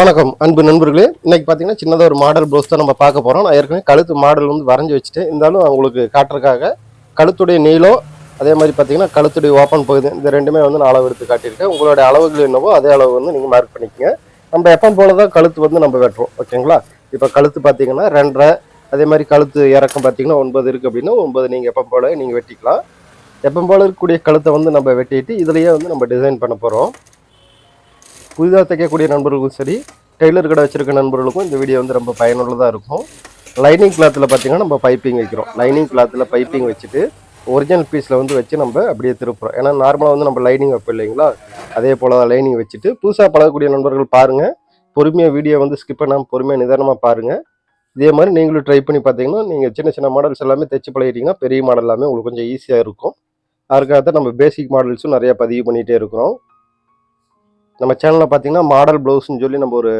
வணக்கம் அன்பு நண்பர்களே. இன்னைக்கு பார்த்தீங்கன்னா சின்னதாக ஒரு மாடல் ப்ளவுஸ் தான் நம்ம பார்க்க போகிறோம் நான் ஏற்கனவே கழுத்து மாடல் வந்து வரைஞ்சி வச்சுட்டு இருந்தாலும் உங்களுக்கு காட்டுறதுக்காக கழுத்துடைய நீளம் அதே மாதிரி பார்த்தீங்கன்னா கழுத்துடைய ஓப்பன் பகுதி இந்த ரெண்டுமே வந்து நான் அளவு எடுத்து காட்டியிருக்கேன். உங்களுடைய அளவுகள் என்னவோ அதே அளவு வந்து நீங்கள் மார்க் பண்ணிக்கங்க. நம்ம எப்போ போல தான் கழுத்து வந்து நம்ம வெட்டுறோம் ஓகேங்களா? இப்போ கழுத்து பார்த்தீங்கன்னா ரெண்டரை அதே மாதிரி கழுத்து இறக்கம் பார்த்தீங்கன்னா ஒன்பது இருக்குது அப்படின்னா ஒன்பது நீங்கள் எப்போ போல நீங்கள் வெட்டிக்கலாம். எப்போ போல இருக்கக்கூடிய கழுத்தை வந்து நம்ம வெட்டிட்டு இதுலேயே வந்து நம்ம டிசைன் பண்ண போகிறோம் புதிதாக தைக்கக்கூடிய நண்பர்களுக்கும் சரி டெய்லர் கடை வச்சுருக்க நண்பர்களுக்கும் இந்த வீடியோ வந்து ரொம்ப பயனுள்ளதாக இருக்கும். லைனிங் கிளாத்தில் பார்த்திங்கன்னா நம்ம பைப்பிங் வைக்கிறோம். லைனிங் கிளாத்தில் பைப்பிங் வச்சுட்டு ஒரிஜினல் பீஸில் வந்து வச்சு நம்ம அப்படியே திருப்புறோம். ஏன்னா நார்மலாக வந்து நம்ம லைனிங் வைப்போம் இல்லைங்களா? அதே போல் தான் லைனிங் வச்சுட்டு புதுசாக பழகக்கூடிய நண்பர்கள் பாருங்கள் பொறுமையாக வீடியோ வந்து ஸ்கிப் பண்ணாமல் பொறுமையாக நிதானமாக பாருங்கள் இதே மாதிரி நீங்களும் ட்ரை பண்ணி பார்த்தீங்கன்னா நீங்கள் சின்ன சின்ன மாடல்ஸ் எல்லாமே தைச்சு பழகிட்டீங்கன்னா பெரிய மாடல் எல்லாமே உங்களுக்கு கொஞ்சம் ஈஸியாக இருக்கும். அதுக்காக தான் நம்ம பேசிக் மாடல்ஸும் நிறையா பதிவு பண்ணிகிட்டே இருக்கிறோம். நம்ம சேனலில் பார்த்தீங்கன்னா மாடல் ப்ளவுஸ்னு சொல்லி நம்ம ஒரு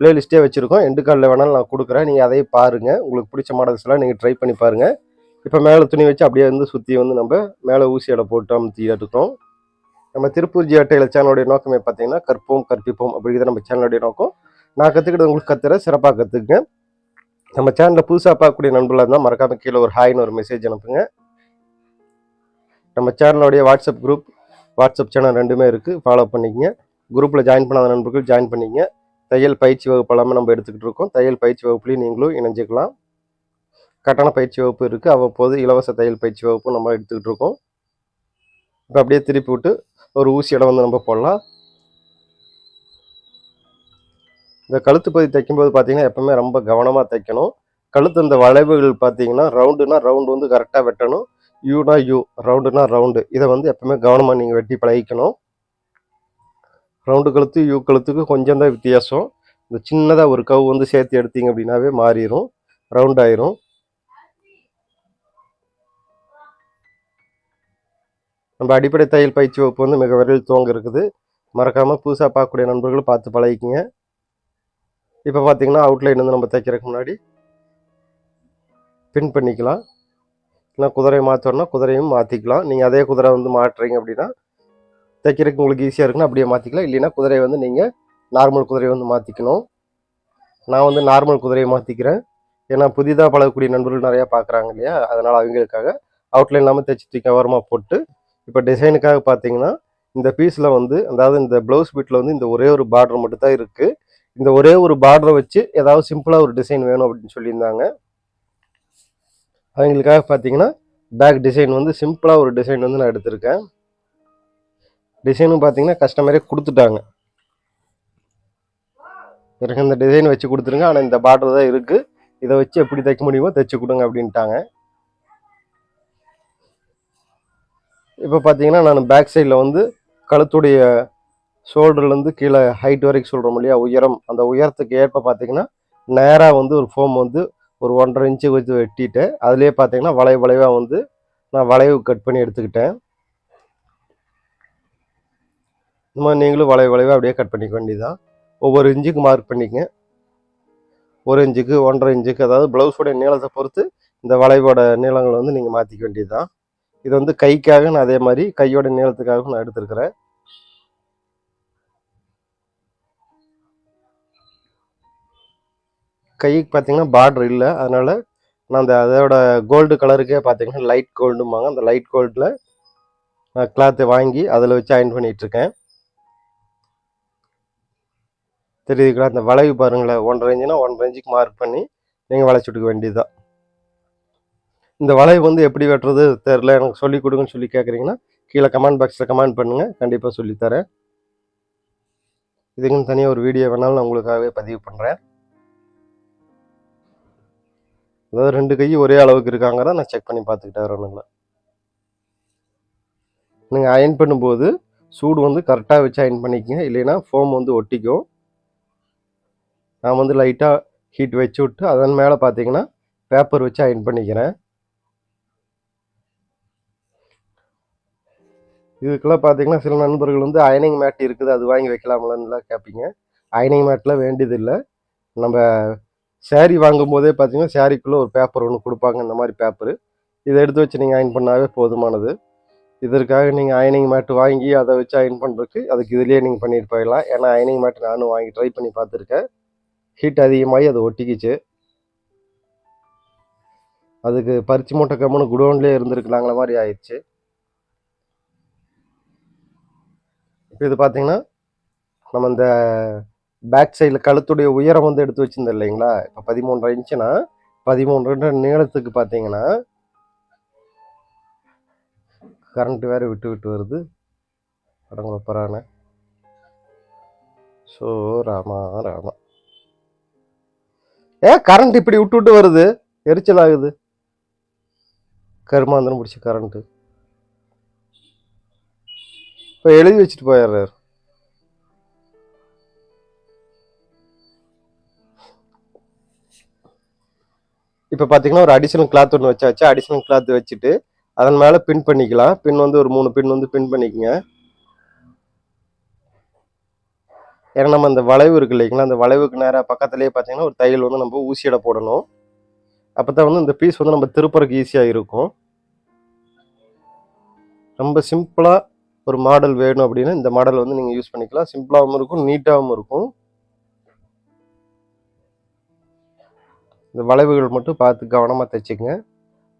பிளேலிஸ்ட்டே வச்சுருக்கோம். எண்டு காலில் வேணாலும் நான் கொடுக்குறேன். நீங்கள் அதையும் பாருங்கள் உங்களுக்கு பிடிச்ச மாடல்ஸ் எல்லாம் நீங்கள் ட்ரை பண்ணி பாருங்கள் இப்போ மேலே துணி வச்சு அப்படியே வந்து சுற்றி வந்து நம்ம மேலே ஊசி போட்டு அமுத்தி எடுக்கிறோம். நம்ம திருப்பூர் ஜி அட்டையில் சேனலுடைய நோக்கமே பார்த்தீங்கன்னா கற்போம் கற்பிப்போம் அப்படிங்கிறது நம்ம சேனலுடைய நோக்கம். நான் கற்றுக்கிட்டு உங்களுக்கு கத்துற சிறப்பாக கற்றுக்குங்க நம்ம சேனலில் புதுசாக பார்க்கக்கூடிய நண்பர்களாக இருந்தால் மறக்காமல் கீழே ஒரு ஹாய்னு ஒரு மெசேஜ் அனுப்புங்க. நம்ம சேனலுடைய வாட்ஸ்அப் குரூப் வாட்ஸ்அப் சேனல் ரெண்டுமே இருக்குது ஃபாலோ பண்ணிக்கங்க. குரூப்பில் ஜாயின் பண்ணாத நண்பர்கள் ஜாயின் பண்ணிங்க. தையல் பயிற்சி வகுப்பு எல்லாமே நம்ம எடுத்துக்கிட்டு இருக்கோம். தையல் பயிற்சி வகுப்புலையும் நீங்களும் இணைஞ்சிக்கலாம். கட்டண பயிற்சி வகுப்பு இருக்குது அவ்வப்போது இலவச தையல் பயிற்சி வகுப்பும் நம்ம எடுத்துக்கிட்டு இருக்கோம். இப்போ அப்படியே திருப்பி விட்டு ஒரு ஊசி இடம் வந்து நம்ம போடலாம். இந்த கழுத்து பகுதி தைக்கும்போது பார்த்தீங்கன்னா எப்போவுமே ரொம்ப கவனமாக தைக்கணும். கழுத்து இந்த வளைவுகள் பார்த்தீங்கன்னா ரவுண்டுனா ரவுண்டு வந்து கரெக்டாக வெட்டணும். யூனா யூ ரவுண்டுனா ரவுண்டு இதை வந்து எப்போவுமே கவனமாக நீங்கள் வெட்டி பழகிக்கணும். ரவுண்டு கழுத்து யூ கழுத்துக்கு கொஞ்சம் தான் வித்தியாசம். இந்த சின்னதாக ஒரு கவு வந்து சேர்த்து எடுத்தீங்க அப்படின்னாவே மாறிடும் ரவுண்ட் ஆயிரும். நம்ம அடிப்படை தையல் பயிற்சி வகுப்பு வந்து மிக விரைவில் துவங்க இருக்குது. மறக்காமல் புதுசாக பார்க்கக்கூடிய நண்பர்கள் பார்த்து பழகிக்குங்க. இப்போ பார்த்தீங்கன்னா அவுட்லைன் வந்து நம்ம தைக்கிறதுக்கு முன்னாடி பின் பண்ணிக்கலாம். இல்லைன்னா குதிரையை மாற்றோன்னா குதிரையும் மாற்றிக்கலாம் நீங்கள் அதே குதிரை வந்து மாட்டுறீங்க அப்படின்னா தைக்கிறதுக்கு உங்களுக்கு ஈஸியாக இருக்குன்னா அப்படியே மாற்றிக்கலாம் இல்லைன்னா குதிரையை வந்து நீங்கள் நார்மல் குதிரையை வந்து மாற்றிக்கணும் நான் வந்து நார்மல் குதிரையை மாற்றிக்கிறேன் ஏன்னா புதிதாக பழகக்கூடிய நண்பர்கள் நிறையா பார்க்குறாங்க இல்லையா? அதனால் அவங்களுக்காக அவுட்லைன் இல்லாமல் தைச்சி தூக்கி ஓரமாக போட்டு இப்போ டிசைனுக்காக பார்த்தீங்கன்னா இந்த பீஸில் வந்து அதாவது இந்த ப்ளவுஸ் பீட்டில் வந்து இந்த ஒரே ஒரு பார்டர் மட்டும்தான் இருக்குது இந்த ஒரே ஒரு பார்டரை வச்சு ஏதாவது சிம்பிளாக ஒரு டிசைன் வேணும் அப்படின்னு சொல்லியிருந்தாங்க. அவங்களுக்காக பார்த்தீங்கன்னா பேக் டிசைன் வந்து சிம்பிளாக ஒரு டிசைன் வந்து நான் எடுத்திருக்கேன். டிசைனும் பார்த்தீங்கன்னா கஸ்டமரே கொடுத்துட்டாங்க. எனக்கு இந்த டிசைன் வச்சு கொடுத்துருங்க. ஆனால் இந்த பார்டர் தான் இருக்குது இதை வச்சு எப்படி தைக்க முடியுமோ தைச்சு கொடுங்க அப்படின்ட்டாங்க. இப்போ பார்த்தீங்கன்னா நான் பேக் சைடில் வந்து கழுத்துடைய ஷோல்டர்லேருந்து கீழே ஹைட் வரைக்கும் சொல்கிறோம் இல்லையா உயரம். அந்த உயரத்துக்கு ஏற்ப பார்த்தீங்கன்னா நேராக வந்து ஒரு ஃபோம் வந்து ஒரு ஒன்றரை இன்ச்சு வச்சு வெட்டிட்டேன் அதுலேயே பார்த்தீங்கன்னா வளைவு வளைவாக வந்து நான் வளைவு கட் பண்ணி எடுத்துக்கிட்டேன். இந்த மாதிரி நீங்களும் வளைவு வளைவாக அப்படியே கட் பண்ணிக்க வேண்டியதுதான். ஒவ்வொரு இன்ச்சுக்கு மார்க் பண்ணிக்கங்க. ஒரு இன்ச்சுக்கு ஒன்றரை இன்ச்சுக்கு அதாவது ப்ளவுஸோட நீளத்தை பொறுத்து இந்த வளைவோட நீளங்களை வந்து நீங்கள் மாற்றிக்க வேண்டியது தான் இது வந்து கைக்காக நான் அதே மாதிரி கையோட நீளத்துக்காக நான் எடுத்திருக்கிறேன். கைக்கு பார்த்தீங்கன்னா பார்டர் இல்லை. அதனால் நான் அந்த அதோட கோல்டு கலருக்கே பார்த்தீங்கன்னா லைட் கோல்டும்பாங்க அந்த லைட் கோல்டில் கிளாத்தை வாங்கி அதில் வச்சு அயன் பண்ணிகிட்ருக்கேன் தெரியுதுங்களா? அந்த வளைவு பாருங்களேன். ஒன்றரை இன்ச்சுனா ஒன்றரை இன்ச்சுக்கு மார்க் பண்ணி நீங்கள் வளைச்சி விட்டுக்க வேண்டியதுதான். இந்த வளைவு வந்து எப்படி வெட்டுறது தெரில எனக்கு சொல்லி கொடுங்கன்னு சொல்லி கேட்குறீங்கன்னா கீழே கமெண்ட் பாக்ஸில் கமெண்ட் பண்ணுங்கள் கண்டிப்பாக சொல்லித்தரேன் இதுக்குன்னு தனியாக ஒரு வீடியோ வேணாலும் நான் உங்களுக்காகவே பதிவு பண்ணுறேன் அதாவது ரெண்டு கை ஒரே அளவுக்கு இருக்காங்கிறத நான் செக் பண்ணி பார்த்துக்கிட்டே வரணுங்களா நீங்கள் அயன் பண்ணும்போது சூடு வந்து கரெக்டாக வச்சு அயன் பண்ணிக்கங்க. இல்லைன்னா ஃபோம் வந்து ஒட்டிக்கும். நான் வந்து லைட்டாக ஹீட் வச்சு விட்டு அதன் மேலே பார்த்தீங்கன்னா பேப்பர் வச்சு அயன் பண்ணிக்கிறேன். இதுக்கெல்லாம் பார்த்தீங்கன்னா சில நண்பர்கள் வந்து அயனிங் மேட் இருக்குது அது வாங்கி வைக்கலாமலன்னுலாம் கேட்பீங்க அயனிங் மேட்லாம் வேண்டியதில்லை. நம்ம சேரீ வாங்கும் போதே பார்த்தீங்கன்னா சேரீக்குள்ளே ஒரு பேப்பர் ஒன்று கொடுப்பாங்க இந்த மாதிரி பேப்பரு இதை எடுத்து வச்சு நீங்கள் அயன் பண்ணாவே போதுமானது. இதற்காக நீங்கள் அயனிங் மேட் வாங்கி அதை வச்சு அயன் பண்ணுறதுக்கு அதுக்கு இதுலேயே நீங்கள் பண்ணிட்டு போயிடலாம். ஏன்னா அயனிங் மேட் நானும் வாங்கி ட்ரை பண்ணி பார்த்துருக்கேன். ஹீட் அதிகமாகி அது ஒட்டிக்கிச்சு. அதுக்கு பறிச்சு மூட்டை கம்முன்னு குடோன்லேயே இருந்திருக்கலாங்கிற மாதிரி ஆயிடுச்சு. இப்போ இது பார்த்தீங்கன்னா நம்ம இந்த பேக் சைடில் கழுத்துடைய உயரம் வந்து எடுத்து வச்சுருந்தோம் இல்லைங்களா? இப்போ பதிமூன்றரை இன்ச்சுனா பதிமூன்று நீளத்துக்கு பார்த்தீங்கன்னா கரண்ட் வேறு விட்டு விட்டு வருது. படங்களை பரான ஸோ ராமா ராமா. ஏ கரண்ட் இப்படி விட்டு விட்டு வருது. எரிச்சல் ஆகுது கருமாந்திரம் பிடிச்ச கரண்ட்டு இப்போ எழுதி வச்சுட்டு போயிடுறாரு. இப்போ பார்த்தீங்கன்னா ஒரு அடிஷனல் கிளாத் ஒன்று வச்சாச்சு. அடிஷனல் கிளாத் வச்சுட்டு அதன் மேலே பின் பண்ணிக்கலாம். பின் வந்து ஒரு மூணு பின் வந்து பின் பண்ணிக்கங்க. ஏன்னா நம்ம அந்த வளைவு இருக்கு இல்லைங்களா அந்த வளைவுக்கு நேராக பக்கத்துலேயே பார்த்தீங்கன்னா ஒரு தையல் வந்து நம்ம ஊசியிட போடணும். அப்போ தான் வந்து இந்த பீஸ் வந்து நம்ம திருப்புறக்கு ஈஸியாக இருக்கும். ரொம்ப சிம்பிளாக ஒரு மாடல் வேணும் அப்படின்னா இந்த மாடல் வந்து நீங்கள் யூஸ் பண்ணிக்கலாம். சிம்பிளாகவும் இருக்கும் நீட்டாகவும் இருக்கும். இந்த வளைவுகள் மட்டும் பார்த்து கவனமாக தைச்சிக்கங்க.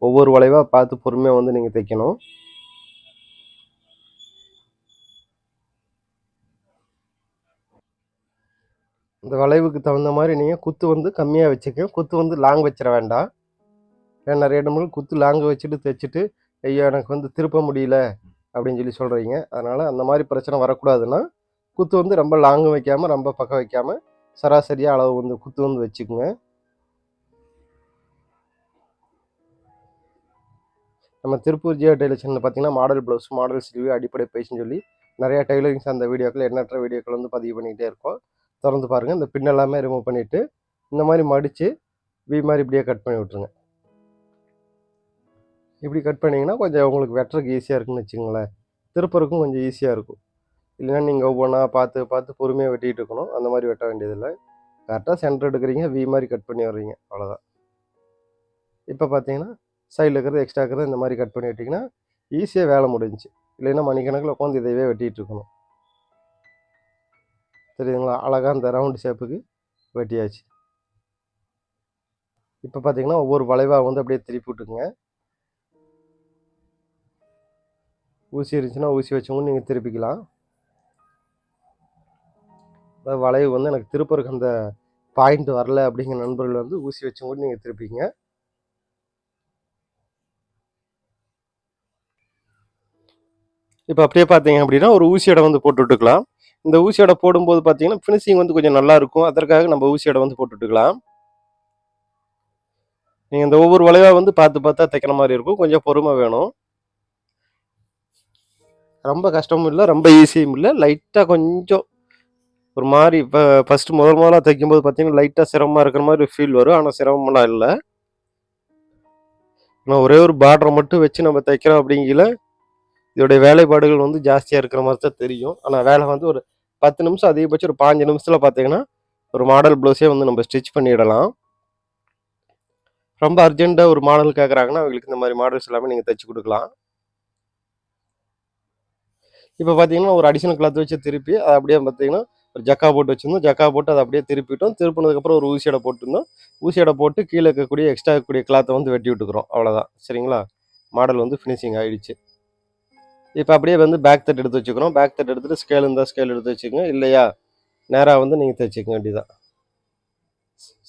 ஒவ்வொரு வளைவாக பார்த்து பொறுமையாக வந்து நீங்கள் தைக்கணும். இந்த வளைவுக்கு தகுந்த மாதிரி நீங்கள் குத்து வந்து கம்மியாக வச்சுக்கோங்க. குத்து வந்து லாங் வச்சிட வேண்டாம். ஏன்னா நிறைய இடங்கள் குத்து லாங் வச்சுட்டு தைச்சிட்டு ஐயோ எனக்கு வந்து திருப்ப முடியல அப்படின்னு சொல்லி சொல்கிறீங்க அதனால் அந்த மாதிரி பிரச்சனை வரக்கூடாதுன்னா குத்து வந்து ரொம்ப லாங்கும் வைக்காமல் ரொம்ப பக்கம் வைக்காமல் சராசரியாக அளவு வந்து குத்து வந்து வச்சுக்கோங்க. நம்ம திருப்பூர் ஜியோ டெய்லர்ஸில் பார்த்தீங்கன்னா மாடல் ப்ளவுஸ் மாடல் சிலுவை அடிப்படை பயிற்சின்னு சொல்லி நிறையா டெய்லரிங்ஸ் அந்த வீடியோக்கள் எண்ணற்ற வீடியோக்கள் வந்து பதிவு பண்ணிக்கிட்டே இருக்கோம். திறந்து பாருங்கள் இந்த பின் எல்லாமே ரிமூவ் பண்ணிவிட்டு இந்த மாதிரி மடித்து வி மாதிரி இப்படியே கட் பண்ணி விட்ருங்க இப்படி கட் பண்ணிங்கன்னா கொஞ்சம் உங்களுக்கு வெட்டுறதுக்கு ஈஸியாக இருக்குன்னு வச்சுங்களேன் திருப்பறக்கும் கொஞ்சம் ஈஸியாக இருக்கும். இல்லைன்னா நீங்கள் ஒவ்வொன்றா பார்த்து பார்த்து பொறுமையாக வெட்டிகிட்டு இருக்கணும். அந்த மாதிரி வெட்ட வேண்டியதில்லை. கரெக்டாக சென்டர் எடுக்கிறீங்க வி மாதிரி கட் பண்ணி வர்றீங்க. அவ்வளோதான் இப்போ பார்த்தீங்கன்னா சைடில் இருக்கிறது எக்ஸ்ட்ரா இருக்கிறது இந்த மாதிரி கட் பண்ணி விட்டிங்கன்னா ஈஸியாக வேலை முடிஞ்சிச்சு. இல்லைன்னா மணிக்கணக்கில் உட்காந்து இதையவே வெட்டிகிட்டு இருக்கணும். தெரியுதுங்களா? அழகாக அந்த ரவுண்டு ஷேப்புக்கு வெட்டியாச்சு. இப்போ பார்த்தீங்கன்னா ஒவ்வொரு வளைவாக வந்து அப்படியே திருப்பி விட்டுக்குங்க. ஊசி இருந்துச்சுன்னா ஊசி வச்சவங்க நீங்கள் திருப்பிக்கலாம். அதாவது வளைவு வந்து எனக்கு திருப்பருக்கு அந்த பாயிண்ட் வரல அப்படிங்கிற நண்பர்கள் வந்து ஊசி வச்சவங்க நீங்கள் திருப்பிங்க. இப்போ அப்படியே பார்த்தீங்க அப்படின்னா ஒரு ஊசியோட வந்து போட்டு விட்டுக்கலாம். இந்த ஊசியோட போடும்போது பார்த்தீங்கன்னா ஃபினிஷிங் வந்து கொஞ்சம் நல்லா இருக்கும் அதற்காக நம்ம ஊசியோட வந்து போட்டுட்டுக்கலாம் நீங்கள் இந்த ஒவ்வொரு வளைவாக வந்து பார்த்து பார்த்தா தைக்கிற மாதிரி இருக்கும். கொஞ்சம் பொறுமை வேணும். ரொம்ப கஷ்டமும் இல்லை ரொம்ப ஈஸியும் இல்லை. லைட்டாக கொஞ்சம் ஒரு மாதிரி இப்போ ஃபஸ்ட்டு முதல் முதலாக தைக்கும்போது பார்த்தீங்கன்னா லைட்டாக சிரமமாக இருக்கிற மாதிரி ஃபீல் வரும். ஆனால் சிரமம்லாம் இல்லை. ஆனால் ஒரே ஒரு பார்டரை மட்டும் வச்சு நம்ம தைக்கிறோம் அப்படிங்கல இதோடைய வேலைப்பாடுகள் வந்து ஜாஸ்தியாக இருக்கிற மாதிரி தான் தெரியும். ஆனால் வேலை வந்து ஒரு பத்து நிமிஷம் அதிகபட்சம் ஒரு பாஞ்சு நிமிஷத்தில் பார்த்தீங்கன்னா ஒரு மாடல் ப்ளவுஸே வந்து நம்ம ஸ்டிச் பண்ணிடலாம். ரொம்ப அர்ஜென்ட்டாக ஒரு மாடல் கேட்குறாங்கன்னா அவங்களுக்கு இந்த மாதிரி மாடல்ஸ் எல்லாமே நீங்கள் தைச்சி கொடுக்கலாம். இப்போ பார்த்தீங்கன்னா ஒரு அடிஷனல் கிளாத் வச்சு திருப்பி அதை அப்படியே பார்த்தீங்கன்னா ஒரு ஜக்கா போட்டு வச்சுருந்தோம். ஜக்கா போட்டு அதை அப்படியே திருப்பிட்டோம். திருப்பினதுக்கப்புறம் ஒரு ஊசியடை போட்டிருந்தோம். ஊசியடை போட்டு கீழே இருக்கக்கூடிய எக்ஸ்ட்ரா இருக்கக்கூடிய கிளாத்தை வந்து வெட்டி விட்டுக்கிறோம். அவ்வளோதான் சரிங்களா? மாடல் வந்து ஃபினிஷிங் ஆகிடுச்சு இப்போ அப்படியே வந்து பேக் தட் எடுத்து வச்சுக்கிறோம் பேக் தட் எடுத்துகிட்டு ஸ்கேல் இருந்தால் ஸ்கேல் எடுத்து வச்சுக்கோங்க. இல்லையா நேராக வந்து நீங்கள் தைச்சிக்க வேண்டியதான்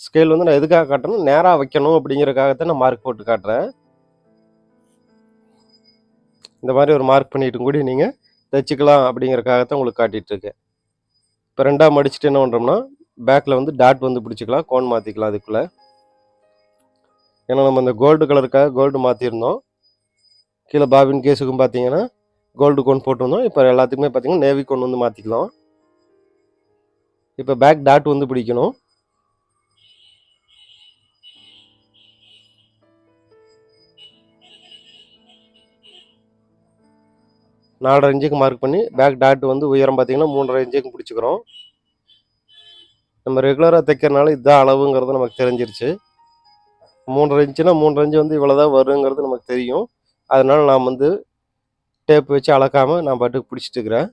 ஸ்கேல் வந்து நான் எதுக்காக காட்டணும்? நேராக வைக்கணும் அப்படிங்கிறக்காகத்தான் நான் மார்க் போட்டு காட்டுறேன். இந்த மாதிரி ஒரு மார்க் பண்ணிட்டும் கூட நீங்கள் தைச்சிக்கலாம் அப்படிங்கிறக்காகத்தான் உங்களுக்கு காட்டிகிட்ருக்கேன் இப்போ ரெண்டாக மடிச்சுட்டு என்ன பண்ணுறோம்னா பேக்கில் வந்து டாட் வந்து பிடிச்சிக்கலாம். கோன் மாற்றிக்கலாம் அதுக்குள்ளே. ஏன்னா நம்ம அந்த கோல்டு கலருக்காக கோல்டு மாற்றிருந்தோம் கீழே பாபின் கேஸுக்கும் பார்த்தீங்கன்னா கோல்டு கோன் போட்டிருந்தோம். இப்போ எல்லாத்துக்குமே பார்த்தீங்கன்னா நேவி கோன் வந்து மாற்றிக்கலாம் இப்போ பேக் டாட் வந்து பிடிக்கணும். நாலரை இன்ச்சுக்கு மார்க் பண்ணி பேக் டாட் வந்து உயரம் பார்த்தீங்கன்னா மூன்றரை இன்ச்சுக்கு பிடிச்சிக்கிறோம். நம்ம ரெகுலராக தைக்கிறனால இதுதான் அளவுங்கிறது நமக்கு தெரிஞ்சிருச்சு. மூன்றரை இன்ச்சுனா மூன்றரை இன்ச்சு வந்து இவ்வளோதான் வருங்கிறது நமக்கு தெரியும். அதனால் நாம் வந்து டேப் வச்சு அளக்காமல் நான் பாட்டுக்கு பிடிச்சிட்டு இருக்கிறேன்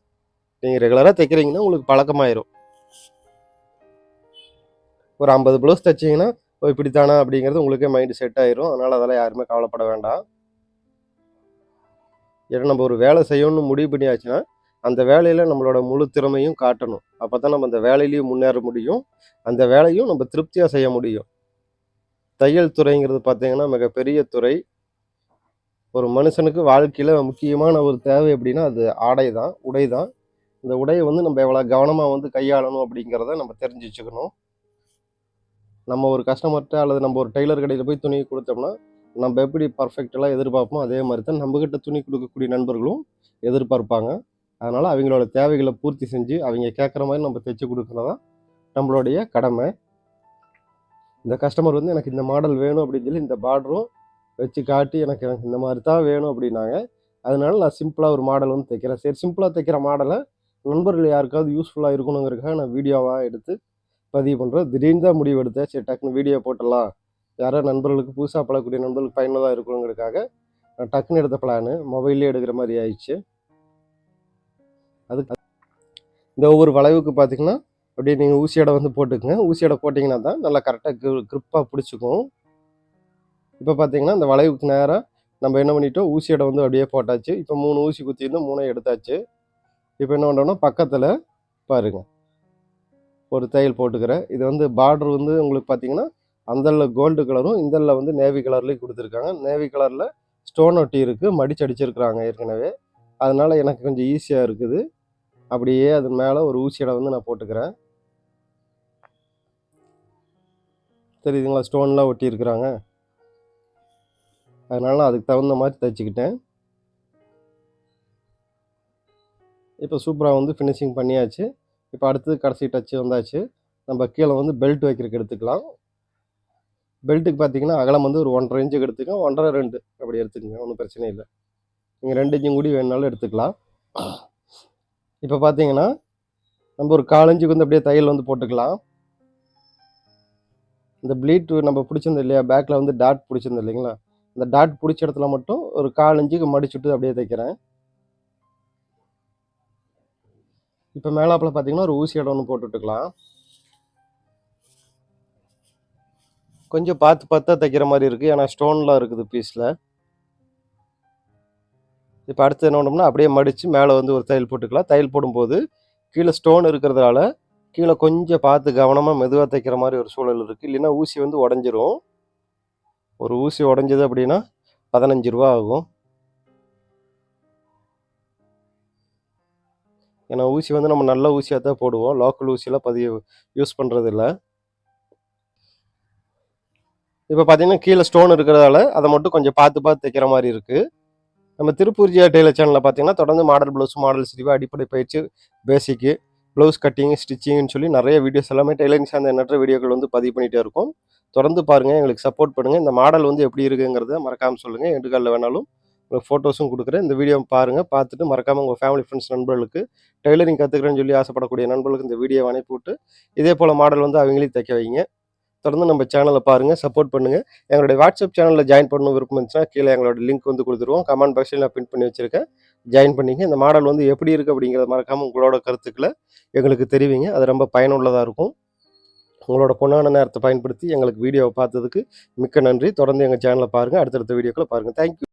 நீங்கள் ரெகுலராக தைக்கிறீங்கன்னா உங்களுக்கு பழக்கமாயிரும். ஒரு ஐம்பது ப்ளவுஸ் தைச்சிங்கன்னா ஓ இப்படி தானா அப்படிங்கிறது உங்களுக்கே மைண்டு செட் ஆயிரும். அதனால் அதெல்லாம் யாருமே கவலைப்பட வேண்டாம். ஏன்னா நம்ம ஒரு வேலை செய்யணும்னு முடிவு பண்ணியாச்சுன்னா அந்த வேலையில் நம்மளோட முழு திறமையும் காட்டணும். அப்போ தான் நம்ம அந்த வேலையிலையும் முன்னேற முடியும். அந்த வேலையும் நம்ம திருப்தியாக செய்ய முடியும். தையல் துறைங்கிறது பார்த்தீங்கன்னா மிகப்பெரிய துறை. ஒரு மனுஷனுக்கு வாழ்க்கையில் முக்கியமான ஒரு தேவை எப்படின்னா அது ஆடை தான் உடை தான் இந்த உடையை வந்து நம்ம எவ்வளோ கவனமாக வந்து கையாளணும் அப்படிங்கிறத நம்ம தெரிஞ்சு வச்சுக்கணும். நம்ம ஒரு கஸ்டமர்கிட்ட அல்லது நம்ம ஒரு டெய்லர் கடையில் போய் துணி கொடுத்தோம்னா நம்ம எப்படி பர்ஃபெக்டெல்லாம் எதிர்பார்ப்போம் அதே மாதிரி தான் நம்மக்கிட்ட துணி கொடுக்கக்கூடிய நண்பர்களும் எதிர்பார்ப்பாங்க. அதனால் அவங்களோட தேவைகளை பூர்த்தி செஞ்சு அவங்க கேட்குற மாதிரி நம்ம தைச்சு கொடுக்குறது தான் நம்மளுடைய கடமை. இந்த கஸ்டமர் வந்து எனக்கு இந்த மாடல் வேணும் அப்படின்னு சொல்லி இந்த பார்டரும் வச்சு காட்டி எனக்கு எனக்கு இந்த மாதிரி தான் வேணும் அப்படின்னாங்க. அதனால நான் சிம்பிளாக ஒரு மாடல் வந்து தைக்கிறேன். சரி சிம்பிளாக தைக்கிற மாடலை நண்பர்கள் யாருக்காவது யூஸ்ஃபுல்லாக இருக்கணுங்கிறதுக்காக நான் வீடியோவாக எடுத்து பதிவு பண்ணுறேன் திடீர்னு தான் முடிவு எடுத்தேன். சரி டக்குன்னு வீடியோ போட்டுடலாம். யாரோ நண்பர்களுக்கு புதுசாக பழக்கக்கூடிய நண்பர்களுக்கு பயனுள்ளதாக இருக்கணுங்கிறதுக்காக நான் டக்குன்னு எடுத்த பிளானு மொபைல்லே எடுக்கிற மாதிரி ஆயிடுச்சு. அதுக்கு இந்த ஒவ்வொரு வளைவுக்கு பார்த்தீங்கன்னா அப்படியே நீங்கள் ஊசியோட வந்து போட்டுக்கோங்க. ஊசியோட போட்டிங்கன்னா தான் நல்லா கரெக்டாக க்ரிப்பாக பிடிச்சிக்கும். இப்போ பார்த்தீங்கன்னா இந்த வளைவுக்கு நேராக நம்ம என்ன பண்ணிட்டோம் ஊசியோட வந்து அப்படியே போட்டாச்சு. இப்போ மூணு ஊசி குத்திருந்து மூணையும் எடுத்தாச்சு. இப்போ என்ன பண்ணுறோம்னா பக்கத்தில் பாருங்க. ஒரு தையல் போட்டுக்கிறேன். இது வந்து பார்டர் வந்து உங்களுக்கு பார்த்தீங்கன்னா அந்தல்ல கோல்டு கலரும் இந்தல்ல வந்து நேவி கலர்லேயும் கொடுத்துருக்காங்க. நேவி கலரில் ஸ்டோன் ஒட்டி இருக்குது மடிச்சு அடிச்சிருக்கிறாங்க ஏற்கனவே. அதனால் எனக்கு கொஞ்சம் ஈஸியாக இருக்குது. அப்படியே அது மேலே ஒரு ஊசியடை வந்து நான் போட்டுக்கிறேன். தெரியுதுங்களா? ஸ்டோன்லாம் ஒட்டி இருக்கிறாங்க. அதனால் அதுக்கு தகுந்த மாதிரி தைச்சிக்கிட்டேன். இப்போ சூப்பராக வந்து ஃபினிஷிங் பண்ணியாச்சு. இப்போ அடுத்தது கடைசி டச்சு வந்தாச்சு. நம்ம கீழே வந்து பெல்ட் வைக்கிறதுக்கு எடுத்துக்கலாம். பெல்ட்டுக்கு பார்த்தீங்கன்னா அகலம் வந்து ஒரு ஒன்றரை இன்ச்சுக்கு எடுத்துக்கோங்க ஒன்றரை ரெண்டு அப்படி எடுத்துக்கோங்க. ஒன்றும் பிரச்சனை இல்லை. நீங்கள் ரெண்டு இன்ச்சும் கூடி வேணுனாலும் எடுத்துக்கலாம். இப்போ பார்த்தீங்கன்னா நம்ம ஒரு காலஞ்சுக்கு வந்து அப்படியே தையல் வந்து போட்டுக்கலாம். இந்த ப்ளீட் நம்ம பிடிச்சிருந்தோம் இல்லையா? பேக்கில் வந்து டாட் பிடிச்சிருந்தோம் இல்லைங்களா? இந்த டாட் பிடிச்ச இடத்துல மட்டும் ஒரு கால் இஞ்சுக்கு மடிச்சுட்டு அப்படியே தைக்கிறேன் இப்போ மேலாப்பில் பார்த்தீங்கன்னா ஒரு ஊசி இடம் ஒன்று போட்டுட்டுக்கலாம் கொஞ்சம் பார்த்து பார்த்தா தைக்கிற மாதிரி இருக்குது ஏன்னா ஸ்டோன்லாம் இருக்குது பீஸில் இப்போ அடுத்து என்ன பண்ணோம்னா அப்படியே மடித்து மேலே வந்து ஒரு தையல் போட்டுக்கலாம். தையல் போடும்போது கீழே ஸ்டோன் இருக்கிறதுனால கீழே கொஞ்சம் பார்த்து கவனமாக மெதுவாக தைக்கிற மாதிரி ஒரு சூழல் இருக்குது இல்லைன்னா ஊசி வந்து உடஞ்சிரும். ஒரு ஊசி உடஞ்சது அப்படின்னா பதினஞ்சு ரூபா ஆகும். ஏன்னா ஊசி வந்து நம்ம நல்ல ஊசியாக தான் போடுவோம். லோக்கல் ஊசியெல்லாம் பதிவு யூஸ் பண்ணுறது இல்லை இப்போ பார்த்தீங்கன்னா கீழே ஸ்டோன் இருக்கிறதால அதை மட்டும் கொஞ்சம் பார்த்து பார்த்து தைக்கிற மாதிரி இருக்குது நம்ம திருப்பூர் ஜியா டெய்லர் சேனலில் பார்த்தீங்கன்னா தொடர்ந்து மாடல் ப்ளவுஸ் மாடல் சிரிவு அடிப்படை பயிற்சி பேசிக்கு ப்ளவுஸ் கட்டிங் ஸ்டிச்சிங்னு சொல்லி நிறைய வீடியோஸ் எல்லாமே டெய்லரிங் சார்ந்த எண்ணற்ற வீடியோக்கள் வந்து பதிவு பண்ணிகிட்டே இருக்கும். தொடர்ந்து பாருங்கள் எங்களுக்கு சப்போர்ட் பண்ணுங்கள் இந்த மாடல் வந்து எப்படி இருக்குங்கிறத மறக்காமல் சொல்லுங்கள் எண்டு வேணாலும் உங்களுக்கு ஃபோட்டோஸும் கொடுக்குறேன். இந்த வீடியோ பாருங்கள் பார்த்துட்டு மறக்காமல் உங்கள் ஃபேமிலி ஃப்ரெண்ட்ஸ் நண்பர்களுக்கு டெய்லரிங் கற்றுக்கிறேன்னு சொல்லி ஆசைப்படக்கூடிய நண்பர்களுக்கு இந்த வீடியோ அனுப்பி விட்டு இதே போல் மாடல் வந்து அவங்களையும் தைக்க வைங்க. தொடர்ந்து நம்ம சேனலை பாருங்கள் சப்போர்ட் பண்ணுங்கள் எங்களுடைய வாட்ஸ்அப் சேனலில் ஜாயின் பண்ணணும் விருப்பம் இருந்துச்சுன்னா கீழே எங்களோட லிங்க் வந்து கொடுத்துருவோம். கமெண்ட் பாக்ஸில் நான் பின் பண்ணி வச்சுருக்கேன். ஜாயின் பண்ணிங்க. இந்த மாடல் வந்து எப்படி இருக்குது அப்படிங்கிறத மறக்காமல் உங்களோட கருத்துக்களை எங்களுக்கு தெரிவிங்க. அது ரொம்ப பயனுள்ளதாக இருக்கும். உங்களோட பொண்ணான நேரத்தை பயன்படுத்தி எங்களுக்கு வீடியோவை பார்த்ததுக்கு மிக்க நன்றி. தொடர்ந்து எங்கள் சேனலை பாருங்கள் அடுத்தடுத்த வீடியோக்களை பாருங்கள் தேங்க்யூ